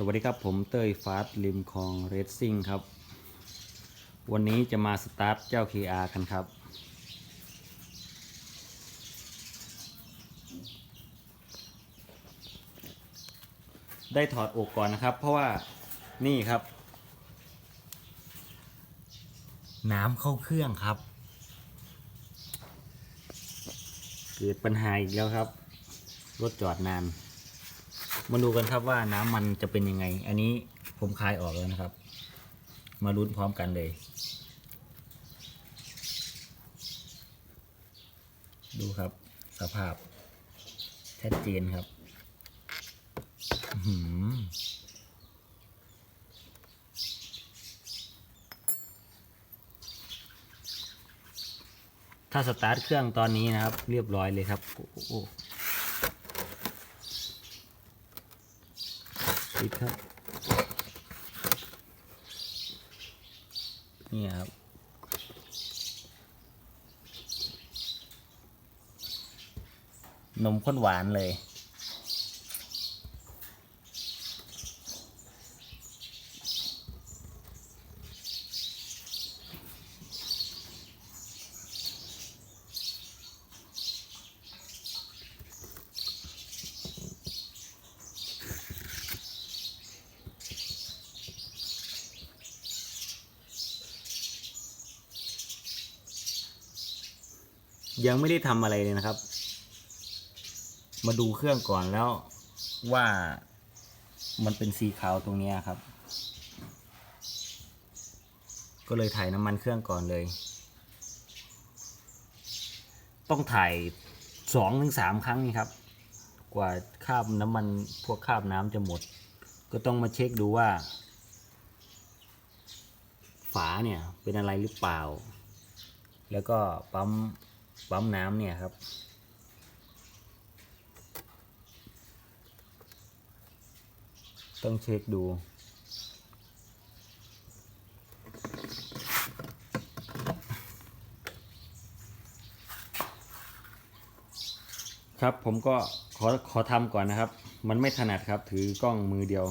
สวัสดีครับผมเต้ยฟาสริมคลองเรซซิ่งครับ วันนี้จะมาสตาร์ทเจ้า KR กันครับ ได้ถอดอกก่อนนะครับ เพราะว่านี่ครับ น้ำเข้าเครื่องครับ เกิดปัญหาอีกแล้วครับ รถจอดนาน มาดูกันครับว่าน้ำมันจะเป็นยังไง อันนี้ผมคลายออกแล้วนะครับ มาลุ้นพร้อมกันเลย ดูครับ สภาพชัดเจนครับถ้าสตาร์ทเครื่องตอนนี้นะครับ เรียบร้อยเลยครับโอ้ิดครับ นี่ครับนมข้นหวานเลย ยังไม่ได้ทำอะไรเลยนะครับ มาดูเครื่องก่อนแล้วว่ามันเป็นสีขาวตรงนี้ครับ ก็เลยถ่ายน้ำมันเครื่องก่อนเลย ต้องถ่ายสองถึงสามครั้งนี่ครับ กว่าคาบน้ำมันพวกคาบน้ำจะหมด ก็ต้องมาเช็คดูว่า ฝาเนี่ยเป็นอะไรหรือเปล่า แล้วก็ปั๊ม ปั๊มน้ำเนี่ยครับ ต้องเช็คดูครับผมก็ขอขอทำก่อนนะครับ มันไม่ถนัดครับ ถือกล้องมือเดียว